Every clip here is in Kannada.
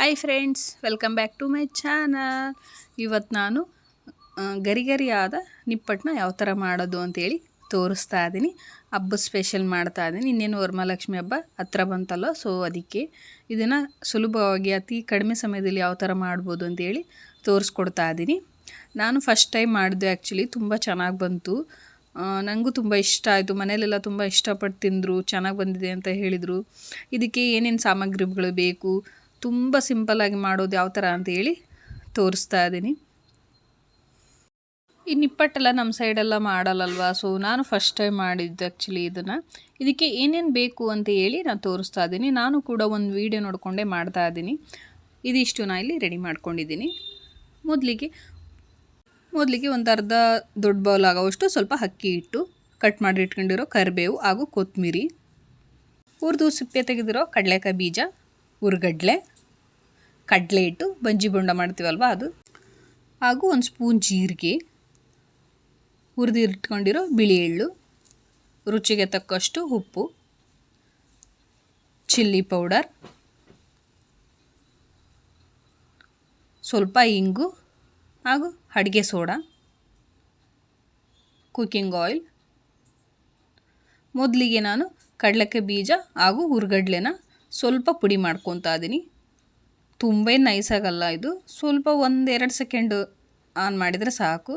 Hi friends welcome back to my channel ಇವತ್ತು ನಾನು ಗರಿಗರಿಯಾದ ಗರಿ ಗರಿಯಾದ ನಿಪ್ಪಟ್ಟನ್ನ ಯಾವ ಥರ ಮಾಡೋದು ಅಂತೇಳಿ ತೋರಿಸ್ತಾ ಇದ್ದೀನಿ. ಹಬ್ಬ ಸ್ಪೆಷಲ್ ಮಾಡ್ತಾ ಇದ್ದೀನಿ. ಇನ್ನೇನು ವರಮಹಾಲಕ್ಷ್ಮಿ ಹಬ್ಬ ಹತ್ರ ಬಂತಲ್ಲ ಸೊ ಅದಕ್ಕೆ ಇದನ್ನು ಸುಲಭವಾಗಿ ಅತಿ ಕಡಿಮೆ ಸಮಯದಲ್ಲಿ ಯಾವ ಥರ ಮಾಡ್ಬೋದು ಅಂತೇಳಿ ತೋರಿಸ್ಕೊಡ್ತಾ ಇದ್ದೀನಿ. ನಾನು ಫಸ್ಟ್ ಟೈಮ್ ಮಾಡಿದೆ ಆ್ಯಕ್ಚುಲಿ ತುಂಬ ಚೆನ್ನಾಗಿ ಬಂತು. ನನಗೂ ತುಂಬ ಇಷ್ಟ ಆಯಿತು. ಮನೆಯಲ್ಲೆಲ್ಲ ತುಂಬ ಇಷ್ಟಪಟ್ಟು ತಿಂದರು, ಚೆನ್ನಾಗಿ ಬಂದಿದೆ ಅಂತ ಹೇಳಿದರು. ಇದಕ್ಕೆ ಏನೇನು ಸಾಮಗ್ರಿಗಳು ಬೇಕು? ತುಂಬ ಸಿಂಪಲ್ಲಾಗಿ ಮಾಡೋದು ಯಾವ ಥರ ಅಂತೇಳಿ ತೋರಿಸ್ತಾ ಇದ್ದೀನಿ. ಈ ನಿಪ್ಪಟ್ಟೆಲ್ಲ ನಮ್ಮ ಸೈಡೆಲ್ಲ ಮಾಡಲ್ಲಲ್ವಾ? ಸೊ ನಾನು ಫಸ್ಟ್ ಟೈಮ್ ಮಾಡಿದ್ದು ಆ್ಯಕ್ಚುಲಿ ಇದನ್ನು. ಇದಕ್ಕೆ ಏನೇನು ಬೇಕು ಅಂತ ಹೇಳಿ ನಾನು ತೋರಿಸ್ತಾ ಇದ್ದೀನಿ. ನಾನು ಕೂಡ ಒಂದು ವೀಡಿಯೋ ನೋಡಿಕೊಂಡೇ ಮಾಡ್ತಾ ಇದ್ದೀನಿ. ಇದಿಷ್ಟು ನಾನು ಇಲ್ಲಿ ರೆಡಿ ಮಾಡ್ಕೊಂಡಿದ್ದೀನಿ. ಮೊದಲಿಗೆ ಮೊದಲಿಗೆ ಒಂದು ಅರ್ಧ ದೊಡ್ಡ ಬೌಲ್ ಆಗೋವಷ್ಟು ಸ್ವಲ್ಪ ಅಕ್ಕಿ ಹಿಟ್ಟು ಕಟ್ ಮಾಡಿ ಇಟ್ಕೊಂಡಿರೋ ಕರಿಬೇವು ಹಾಗೂ ಕೊತ್ತಂಬರಿ ಹುರಿದು ಸಿಪ್ಪೆ ತೆಗೆದಿರೋ ಕಡಲೆಕಾಯಿ ಬೀಜ ಹುರ್ಗಡ್ಲೆ ಕಡಲೆ ಹಿಟ್ಟು, ಬಂಜಿ ಬೊಂಡ ಮಾಡ್ತೀವಲ್ವ ಅದು? ಹಾಗೂ ಒಂದು ಸ್ಪೂನ್ ಜೀರಿಗೆ, ಹುರಿದಿಟ್ಕೊಂಡಿರೋ ಬಿಳಿ ಎಳ್ಳು, ರುಚಿಗೆ ತಕ್ಕಷ್ಟು ಉಪ್ಪು, ಚಿಲ್ಲಿ ಪೌಡರ್, ಸ್ವಲ್ಪ ಇಂಗು ಹಾಗೂ ಅಡುಗೆ ಸೋಡಾ ಕುಕ್ಕಿಂಗ್ ಆಯಿಲ್. ಮೊದಲಿಗೆ ನಾನು ಕಡಲೆಕಾಯಿ ಬೀಜ ಹಾಗೂ ಹುರ್ಗಡ್ಲೆನ ಸ್ವಲ್ಪ ಪುಡಿ ಮಾಡ್ಕೊತಾ ಇದ್ದೀನಿ. ತುಂಬ ನೈಸಾಗಲ್ಲ ಇದು. ಸ್ವಲ್ಪ ಒಂದೆರಡು ಸೆಕೆಂಡ್ ಆನ್ ಮಾಡಿದರೆ ಸಾಕು.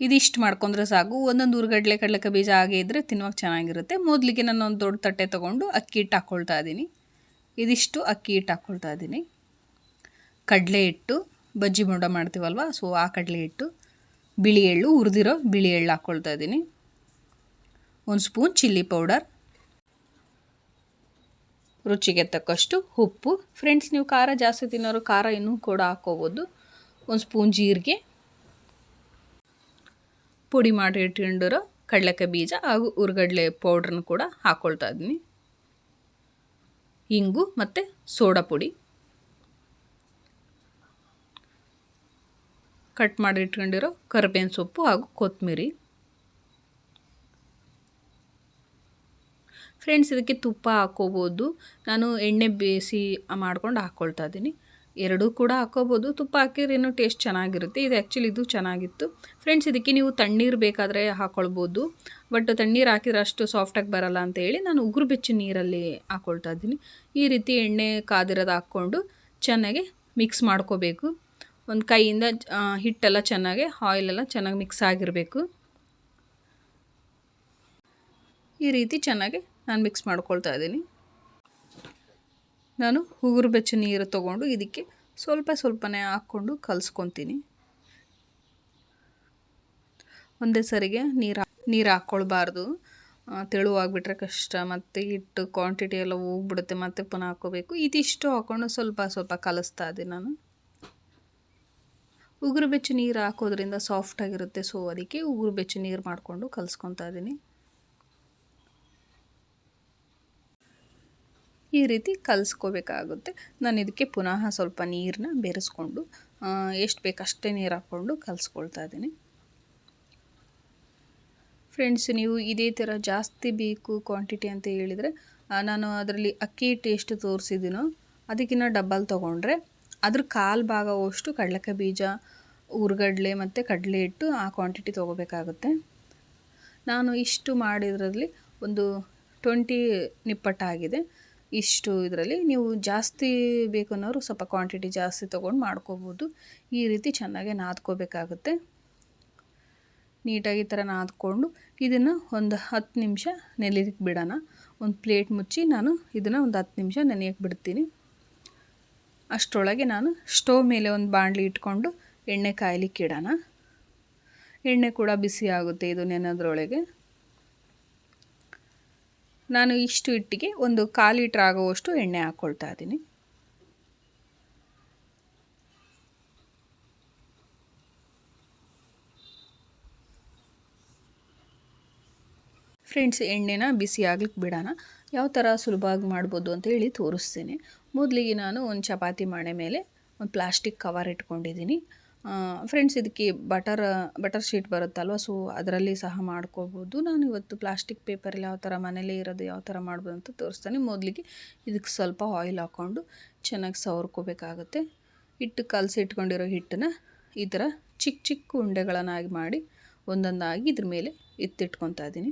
ಇದಿಷ್ಟು ಮಾಡ್ಕೊಂಡ್ರೆ ಸಾಕು. ಒಂದೊಂದು ಹುರ್ಗಡ್ಲೆ ಕಡಲೆಕಾಯಿ ಬೀಜ ಹಾಗೆ ಇದ್ದರೆ ತಿನ್ನೋಕೆ ಚೆನ್ನಾಗಿರುತ್ತೆ. ಮೊದಲಿಗೆ ನಾನು ಒಂದು ದೊಡ್ಡ ತಟ್ಟೆ ತೊಗೊಂಡು ಅಕ್ಕಿ ಹಿಟ್ಟು ಹಾಕ್ಕೊಳ್ತಾ ಇದ್ದೀನಿ. ಇದಿಷ್ಟು ಅಕ್ಕಿ ಹಿಟ್ಟು ಹಾಕ್ಕೊಳ್ತಾ ಇದ್ದೀನಿ. ಕಡಲೆ ಹಿಟ್ಟು, ಬಜ್ಜಿ ಬೋಂಡ ಮಾಡ್ತೀವಲ್ವ ಸೊ ಆ ಕಡಲೆ ಹಿಟ್ಟು, ಬಿಳಿ ಎಳ್ಳು ಹುರಿದಿರೋ ಬಿಳಿ ಎಳ್ಳು ಹಾಕ್ಕೊಳ್ತಾ ಇದ್ದೀನಿ. ಒಂದು ಸ್ಪೂನ್ ಚಿಲ್ಲಿ ಪೌಡರ್ ರುಚಿಗೆ ತಕ್ಕಷ್ಟು ಉಪ್ಪು. ಫ್ರೆಂಡ್ಸ್ ನೀವು ಖಾರ ಜಾಸ್ತಿ ತಿನ್ನೋರು ಖಾರ ಇನ್ನೂ ಕೂಡ ಹಾಕ್ಕೋಬೋದು ಒಂದು ಸ್ಪೂನ್ ಜೀರಿಗೆ. ಪುಡಿ ಮಾಡಿ ಇಟ್ಕೊಂಡಿರೋ ಕಡಲೆಕಾಯಿ ಬೀಜ ಹಾಗೂ ಉರ್ಗಡ್ಲೆ ಪೌಡ್ರನ್ನು ಕೂಡ ಹಾಕ್ಕೊಳ್ತಾ ಇದ್ದೀನಿ. ಇಂಗು ಮತ್ತು ಸೋಡಾ ಪುಡಿ. ಕಟ್ ಮಾಡಿ ಇಟ್ಕೊಂಡಿರೋ ಕರಿಬೇವಿನ ಸೊಪ್ಪು ಹಾಗೂ ಕೊತ್ತಂಬರಿ ಫ್ರೆಂಡ್ಸ್ ಇದಕ್ಕೆ ತುಪ್ಪ ಹಾಕ್ಕೋಬೋದು ನಾನು ಎಣ್ಣೆ ಬೇಯಿಸಿ ಮಾಡ್ಕೊಂಡು ಹಾಕ್ಕೊಳ್ತಾ ಇದ್ದೀನಿ. ಎರಡೂ ಕೂಡ ಹಾಕ್ಕೋಬೋದು ತುಪ್ಪ ಹಾಕಿದ್ರೆ ಇನ್ನೂ ಟೇಸ್ಟ್ ಚೆನ್ನಾಗಿರುತ್ತೆ. ಇದು ಆ್ಯಕ್ಚುಲಿ ಇದು ಚೆನ್ನಾಗಿತ್ತು. ಫ್ರೆಂಡ್ಸ್ ಇದಕ್ಕೆ ನೀವು ತಣ್ಣೀರು ಬೇಕಾದರೆ ಹಾಕ್ಕೊಳ್ಬೋದು ಬಟ್ ತಣ್ಣೀರು ಹಾಕಿದ್ರೆ ಅಷ್ಟು ಸಾಫ್ಟಾಗಿ ಬರಲ್ಲ ಅಂತ ಹೇಳಿ ನಾನು ಉಗುರು ಬೆಚ್ಚ ನೀರಲ್ಲಿ ಹಾಕ್ಕೊಳ್ತಾ ಇದ್ದೀನಿ. ಈ ರೀತಿ ಎಣ್ಣೆ ಕಾದಿರೋದು ಹಾಕ್ಕೊಂಡು ಚೆನ್ನಾಗಿ ಮಿಕ್ಸ್ ಮಾಡ್ಕೋಬೇಕು. ಒಂದು ಕೈಯಿಂದ ಹಿಟ್ಟೆಲ್ಲ ಚೆನ್ನಾಗಿ ಆಯಿಲೆಲ್ಲ ಚೆನ್ನಾಗಿ ಮಿಕ್ಸ್ ಆಗಿರಬೇಕು. ಈ ರೀತಿ ಚೆನ್ನಾಗಿ ನಾನು ಮಿಕ್ಸ್ ಮಾಡ್ಕೊಳ್ತಾ ಇದ್ದೀನಿ. ನಾನು ಉಗುರು ಬೆಚ್ಚ ನೀರು ತೊಗೊಂಡು ಇದಕ್ಕೆ ಸ್ವಲ್ಪ ಸ್ವಲ್ಪನೇ ಹಾಕ್ಕೊಂಡು ಕಲಿಸ್ಕೊತೀನಿ. ಒಂದೇ ಸರಿಗೆ ನೀರು ನೀರು ಹಾಕ್ಕೊಳ್ಬಾರ್ದು. ತೆಳುವಾಗ್ಬಿಟ್ರೆ ಕಷ್ಟ. ಮತ್ತು ಹಿಟ್ಟು ಕ್ವಾಂಟಿಟಿ ಎಲ್ಲ ಹೋಗ್ಬಿಡುತ್ತೆ. ಮತ್ತೆ ಪುನಃ ಹಾಕ್ಕೋಬೇಕು. ಇದಿಷ್ಟು ಹಾಕ್ಕೊಂಡು ಸ್ವಲ್ಪ ಸ್ವಲ್ಪ ಕಲಿಸ್ತಾ ಇದ್ದೀನಿ ನಾನು. ಉಗುರು ಬೆಚ್ಚ ನೀರು ಹಾಕೋದ್ರಿಂದ ಸಾಫ್ಟಾಗಿರುತ್ತೆ ಸೊ ಅದಕ್ಕೆ ಉಗುರು ಬೆಚ್ಚ ನೀರು ಮಾಡಿಕೊಂಡು ಕಲಿಸ್ಕೊತಾ ಇದ್ದೀನಿ. ಈ ರೀತಿ ಕಲಿಸ್ಕೋಬೇಕಾಗುತ್ತೆ. ನಾನು ಇದಕ್ಕೆ ಪುನಃ ಸ್ವಲ್ಪ ನೀರನ್ನ ಬೆರೆಸ್ಕೊಂಡು ಎಷ್ಟು ಬೇಕು ಅಷ್ಟೇ ನೀರು ಹಾಕ್ಕೊಂಡು ಕಲಿಸ್ಕೊಳ್ತಾ ಇದ್ದೀನಿ. ಫ್ರೆಂಡ್ಸ್, ನೀವು ಇದೇ ಥರ ಜಾಸ್ತಿ ಬೇಕು ಕ್ವಾಂಟಿಟಿ ಅಂತ ಹೇಳಿದರೆ ನಾನು ಅದರಲ್ಲಿ ಅಕ್ಕಿ ಹಿಟ್ಟು ಎಷ್ಟು ತೋರಿಸಿದ್ದೀನೋ ಅದಕ್ಕಿಂತ ಡಬ್ಬಲ್ ತೊಗೊಂಡ್ರೆ ಅದ್ರ ಕಾಲು ಭಾಗವಷ್ಟು ಕಡಲೆಕಾಯಿ ಬೀಜ ಹುರ್ಗಡ್ಲೆ ಮತ್ತು ಕಡಲೆ ಹಿಟ್ಟು ಆ ಕ್ವಾಂಟಿಟಿ ತೊಗೋಬೇಕಾಗುತ್ತೆ. ನಾನು ಇಷ್ಟು ಮಾಡಿದ್ರಲ್ಲಿ ಒಂದು ಟ್ವೆಂಟಿ ನಿಪ್ಪಟ್ಟಾಗಿದೆ. ಇಷ್ಟು ಇದರಲ್ಲಿ ನೀವು ಜಾಸ್ತಿ ಬೇಕು ಅನ್ನೋರು ಸ್ವಲ್ಪ ಕ್ವಾಂಟಿಟಿ ಜಾಸ್ತಿ ತೊಗೊಂಡು ಮಾಡ್ಕೋಬೋದು. ಈ ರೀತಿ ಚೆನ್ನಾಗಿ ನಾದ್ಕೋಬೇಕಾಗುತ್ತೆ. ನೀಟಾಗಿ ಈ ಥರ ನಾದ್ಕೊಂಡು ಇದನ್ನು ಒಂದು ಹತ್ತು ನಿಮಿಷ ನೆನೆಲಿಕ್ಕೆ ಬಿಡೋಣ. ಒಂದು ಪ್ಲೇಟ್ ಮುಚ್ಚಿ ನಾನು ಇದನ್ನು ಒಂದು ಹತ್ತು ನಿಮಿಷ ನೆನೆಯಕ್ಕೆ ಬಿಡ್ತೀನಿ. ಅಷ್ಟರೊಳಗೆ ನಾನು ಸ್ಟೋವ್ ಮೇಲೆ ಒಂದು ಬಾಣಲಿ ಇಟ್ಕೊಂಡು ಎಣ್ಣೆ ಕಾಯಲಿಕ್ಕೆ ಇಡೋಣ ಎಣ್ಣೆ ಕೂಡ ಬಿಸಿ ಆಗುತ್ತೆ ಇದು ನೆನೆದ್ರೊಳಗೆ. ನಾನು ಇಷ್ಟು ಹಿಟ್ಟಿಗೆ ಒಂದು ಕಾಲು ಲೀಟ್ರ್ ಆಗುವಷ್ಟು ಎಣ್ಣೆ ಹಾಕ್ಕೊಳ್ತಾ ಇದ್ದೀನಿ. ಫ್ರೆಂಡ್ಸ್, ಎಣ್ಣೆನ ಬಿಸಿ ಆಗ್ಲಿಕ್ಕೆ ಬಿಡೋಣ. ಯಾವ ಥರ ಸುಲಭವಾಗಿ ಮಾಡ್ಬೋದು ಅಂತ ಹೇಳಿ ತೋರಿಸ್ತೀನಿ. ಮೊದಲಿಗೆ ನಾನು ಒಂದು ಚಪಾತಿ ಮಣೆ ಮೇಲೆ ಒಂದು ಪ್ಲಾಸ್ಟಿಕ್ ಕವರ್ ಇಟ್ಕೊಂಡಿದ್ದೀನಿ. ಫ್ರೆಂಡ್ಸ್ ಇದಕ್ಕೆ ಬಟರ್ ಬಟರ್ ಶೀಟ್ ಬರುತ್ತಲ್ವ? ಸೊ ಅದರಲ್ಲಿ ಸಹ ಮಾಡ್ಕೋಬೋದು. ನಾನು ಇವತ್ತು ಪ್ಲಾಸ್ಟಿಕ್ ಪೇಪರಲ್ಲಿ ಯಾವ ಥರ ಮನೇಲೇ ಇರೋದು ಯಾವ ಥರ ಮಾಡ್ಬೋದು ಅಂತ ತೋರಿಸ್ತಾನೆ. ಮೊದಲಿಗೆ ಇದಕ್ಕೆ ಸ್ವಲ್ಪ ಆಯಿಲ್ ಹಾಕ್ಕೊಂಡು ಚೆನ್ನಾಗಿ ಸವರ್ಕೋಬೇಕಾಗುತ್ತೆ. ಹಿಟ್ಟು ಕಲಸಿ ಇಟ್ಕೊಂಡಿರೋ ಹಿಟ್ಟನ್ನ ಈ ಥರ ಚಿಕ್ಕ ಚಿಕ್ಕ ಉಂಡೆಗಳನ್ನಾಗಿ ಮಾಡಿ ಒಂದೊಂದಾಗಿ ಇದ್ರ ಮೇಲೆ ಎತ್ತಿಟ್ಕೊತಾ ಇದ್ದೀನಿ.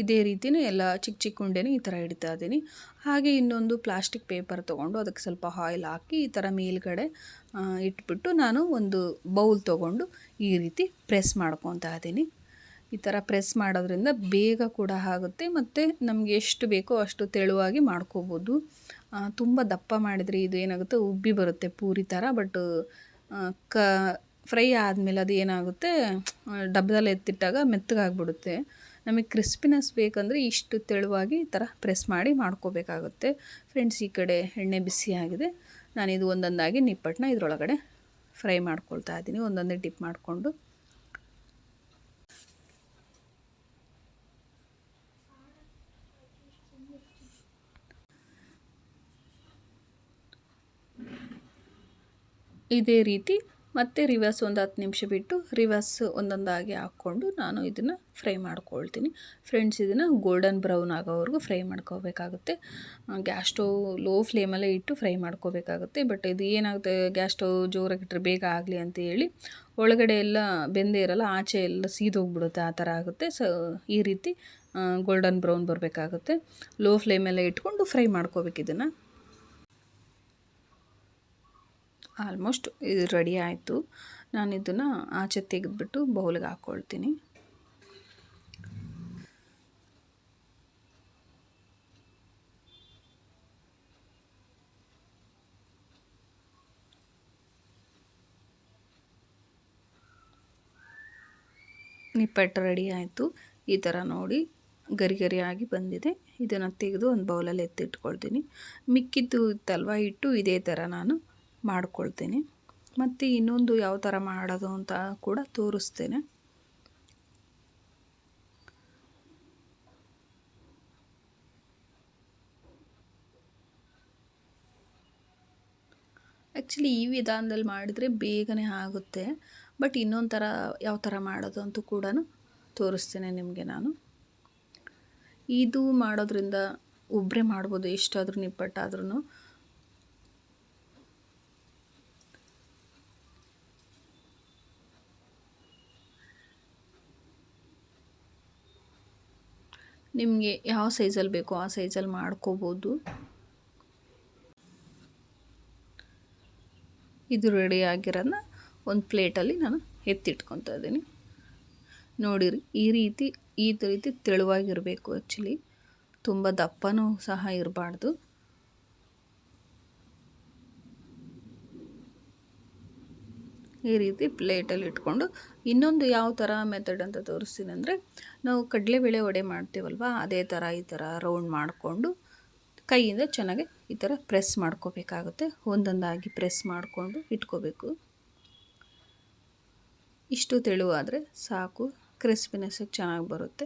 ಇದೇ ರೀತಿಯೂ ಎಲ್ಲ ಚಿಕ್ಕ ಚಿಕ್ಕ ಉಂಡೆನೂ ಈ ಥರ ಇಡ್ತಾ ಇದ್ದೀನಿ. ಹಾಗೆ ಇನ್ನೊಂದು ಪ್ಲಾಸ್ಟಿಕ್ ಪೇಪರ್ ತೊಗೊಂಡು ಅದಕ್ಕೆ ಸ್ವಲ್ಪ ಆಯಿಲ್ ಹಾಕಿ ಈ ಥರ ಮೇಲ್ಗಡೆ ಇಟ್ಬಿಟ್ಟು ನಾನು ಒಂದು ಬೌಲ್ ತೊಗೊಂಡು ಈ ರೀತಿ ಪ್ರೆಸ್ ಮಾಡ್ಕೊತಾ ಇದ್ದೀನಿ. ಈ ಥರ ಪ್ರೆಸ್ ಮಾಡೋದ್ರಿಂದ ಬೇಗ ಕೂಡ ಆಗುತ್ತೆ ಮತ್ತು ನಮಗೆ ಎಷ್ಟು ಬೇಕೋ ಅಷ್ಟು ತೆಳುವಾಗಿ ಮಾಡ್ಕೋಬೋದು. ತುಂಬ ದಪ್ಪ ಮಾಡಿದರೆ ಇದು ಏನಾಗುತ್ತೆ, ಉಬ್ಬಿ ಬರುತ್ತೆ ಪೂರಿ ಥರ, ಬಟ್ ಕ, ಫ್ರೈ ಆದಮೇಲೆ ಅದು ಏನಾಗುತ್ತೆ ಡಬ್ಬದಲ್ಲಿ ಎತ್ತಿಟ್ಟಾಗ ಮೆತ್ತಗಾಗ್ಬಿಡುತ್ತೆ. ನಮಗೆ ಕ್ರಿಸ್ಪಿನೆಸ್ ಬೇಕಂದರೆ ಇಷ್ಟು ತೆಳುವಾಗಿ ಈ ಥರ ಪ್ರೆಸ್ ಮಾಡಿ ಮಾಡ್ಕೋಬೇಕಾಗುತ್ತೆ. ಫ್ರೆಂಡ್ಸ್ ಈ ಕಡೆ ಎಣ್ಣೆ ಬಿಸಿಯಾಗಿದೆ ನಾನಿದು ಒಂದೊಂದಾಗಿ ನಿಪ್ಪಟ್ಟನ್ನ ಇದರೊಳಗಡೆ ಫ್ರೈ ಮಾಡ್ಕೊಳ್ತಾ ಇದ್ದೀನಿ. ಒಂದೊಂದೇ ಡಿಪ್ ಮಾಡಿಕೊಂಡು. ಇದೇ ರೀತಿ ಮತ್ತೆ ರಿವರ್ಸ್ ಒಂದು ಹತ್ತು ನಿಮಿಷ ಬಿಟ್ಟು ರಿವರ್ಸ್ ಒಂದೊಂದಾಗಿ ಹಾಕ್ಕೊಂಡು ನಾನು ಇದನ್ನು ಫ್ರೈ ಮಾಡ್ಕೊಳ್ತೀನಿ. ಫ್ರೆಂಡ್ಸ್ ಇದನ್ನು ಗೋಲ್ಡನ್ ಬ್ರೌನ್ ಆಗೋವರೆಗೂ ಫ್ರೈ ಮಾಡ್ಕೋಬೇಕಾಗುತ್ತೆ. ಗ್ಯಾಸ್ ಸ್ಟೋವ್ ಲೋ ಫ್ಲೇಮಲ್ಲೇ ಇಟ್ಟು ಫ್ರೈ ಮಾಡ್ಕೋಬೇಕಾಗುತ್ತೆ. ಬಟ್ ಇದು ಏನಾಗುತ್ತೆ ಗ್ಯಾಸ್ ಸ್ಟೋವ್ ಜೋರಾಗಿಟ್ಟರೆ ಬೇಗ ಆಗಲಿ ಅಂತ ಹೇಳಿ ಒಳಗಡೆ ಎಲ್ಲ ಬೆಂದೇ ಇರಲ್ಲ, ಆಚೆ ಎಲ್ಲ ಸೀದೋಗ್ಬಿಡುತ್ತೆ, ಆ ಥರ ಆಗುತ್ತೆ. ಸೊ ಈ ರೀತಿ ಗೋಲ್ಡನ್ ಬ್ರೌನ್ ಬರಬೇಕಾಗುತ್ತೆ. ಲೋ ಫ್ಲೇಮಲ್ಲೇ ಇಟ್ಕೊಂಡು ಫ್ರೈ ಮಾಡ್ಕೋಬೇಕು ಇದನ್ನು. ಆಲ್ಮೋಸ್ಟ್ ಇದು ರೆಡಿ ಆಯಿತು. ನಾನು ಇದನ್ನು ಆಚೆ ತೆಗೆದುಬಿಟ್ಟು ಬೌಲ್ಗೆ ಹಾಕ್ಕೊಳ್ತೀನಿ ನಿಪ್ಪಟ್ಟು ರೆಡಿ ಆಯಿತು. ಈ ಥರ ನೋಡಿ ಗರಿ ಗರಿಯಾಗಿ ಬಂದಿದೆ. ಇದನ್ನು ತೆಗೆದು ಒಂದು ಬೌಲಲ್ಲಿ ಎತ್ತಿಟ್ಕೊಳ್ತೀನಿ. ಮಿಕ್ಕಿದ್ದು ಇತ್ತಲ್ವ ಇಟ್ಟು ಇದೇ ಥರ ನಾನು ಮಾಡ್ಕೊಳ್ತೇನೆ. ಮತ್ತು ಇನ್ನೊಂದು ಯಾವ ಥರ ಮಾಡೋದು ಅಂತ ಕೂಡ ತೋರಿಸ್ತೇನೆ. ಆ್ಯಕ್ಚುಲಿ ಈ ವಿಧಾನದಲ್ಲಿ ಮಾಡಿದರೆ ಬೇಗನೆ ಆಗುತ್ತೆ. ಬಟ್ ಇನ್ನೊಂದು ಥರ ಯಾವ ಥರ ಮಾಡೋದು ಅಂತೂ ಕೂಡ ತೋರಿಸ್ತೇನೆ ನಿಮಗೆ ನಾನು. ಇದು ಮಾಡೋದ್ರಿಂದ ಒಬ್ಬರೇ ಮಾಡ್ಬೋದು, ಎಷ್ಟಾದರೂ ನಿಪ್ಪಟ್ಟಾದ್ರೂ ನಿಮಗೆ ಯಾವ ಸೈಜಲ್ಲಿ ಬೇಕೋ ಆ ಸೈಜಲ್ಲಿ ಮಾಡ್ಕೋಬೋದು. ಇದು ರೆಡಿ ಆಗಿರೋದನ್ನ ಒಂದು ಪ್ಲೇಟಲ್ಲಿ ನಾನು ಎತ್ತಿಟ್ಕೊತಾ ಇದ್ದೀನಿ. ನೋಡಿರಿ, ಈ ರೀತಿ ಈ ರೀತಿ ತೆಳುವಾಗಿರಬೇಕು ಆ್ಯಕ್ಚುಲಿ ತುಂಬ ದಪ್ಪನೂ ಸಹ ಇರಬಾರ್ದು. ಈ ರೀತಿ ಪ್ಲೇಟಲ್ಲಿ ಇಟ್ಕೊಂಡು ಇನ್ನೊಂದು ಯಾವ ಥರ ಮೆಥಡ್ ಅಂತ ತೋರಿಸ್ತೀನಿ ಅಂದರೆ, ನಾವು ಕಡಲೆಬೇಳೆ ವಡೆ ಮಾಡ್ತೀವಲ್ವ, ಅದೇ ಥರ ಈ ಥರ ರೌಂಡ್ ಮಾಡಿಕೊಂಡು ಕೈಯಿಂದ ಚೆನ್ನಾಗಿ ಈ ಥರ ಪ್ರೆಸ್ ಮಾಡ್ಕೋಬೇಕಾಗುತ್ತೆ. ಒಂದೊಂದಾಗಿ ಪ್ರೆಸ್ ಮಾಡಿಕೊಂಡು ಇಟ್ಕೋಬೇಕು. ಇಷ್ಟು ತೆಳುವಾದರೆ ಸಾಕು ಕ್ರಿಸ್ಪಿನೆಸ್ ಚೆನ್ನಾಗಿ ಬರುತ್ತೆ.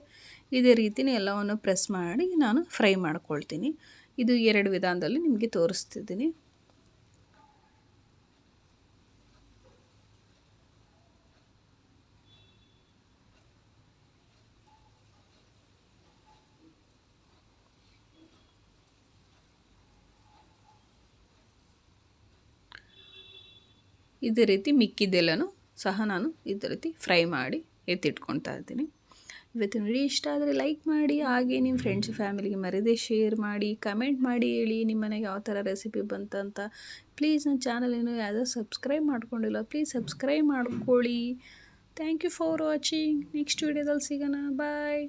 ಇದೇ ರೀತಿನೇ ಎಲ್ಲವನ್ನು ಪ್ರೆಸ್ ಮಾಡಿ ನಾನು ಫ್ರೈ ಮಾಡ್ಕೊಳ್ತೀನಿ. ಇದು ಎರಡು ವಿಧಾನದಲ್ಲಿ ನಿಮಗೆ ತೋರಿಸ್ತಿದ್ದೀನಿ. ಇದೇ ರೀತಿ ಮಿಕ್ಕಿದ್ದೆಲ್ಲನೂ ಸಹ ನಾನು ಇದೇ ರೀತಿ ಫ್ರೈ ಮಾಡಿ ಎತ್ತಿಟ್ಕೊಳ್ತಾ ಇದ್ದೀನಿ. ಇವತ್ತಿನ ವಿಡಿಯೋ ಇಷ್ಟ ಆದರೆ ಲೈಕ್ ಮಾಡಿ, ಹಾಗೆ ನಿಮ್ಮ ಫ್ರೆಂಡ್ಸ್ ಫ್ಯಾಮಿಲಿಗೆ ಮರೆದೇ ಶೇರ್ ಮಾಡಿ ಕಮೆಂಟ್ ಮಾಡಿ ಹೇಳಿ ನಿಮ್ಮ ಮನೆಗೆ ಯಾವ ಥರ ರೆಸಿಪಿ ಬಂತಂತ. ಪ್ಲೀಸ್ ನನ್ನ ಚಾನಲ್ ಏನೋ ಯಾವುದೋ ಸಬ್ಸ್ಕ್ರೈಬ್ ಮಾಡ್ಕೊಂಡಿಲ್ಲ ಪ್ಲೀಸ್ ಸಬ್ಸ್ಕ್ರೈಬ್ ಮಾಡ್ಕೊಳ್ಳಿ. Thank you for watching next ವಿಡಿಯೋದಲ್ಲಿ ಸಿಗೋಣ. ಬಾಯ್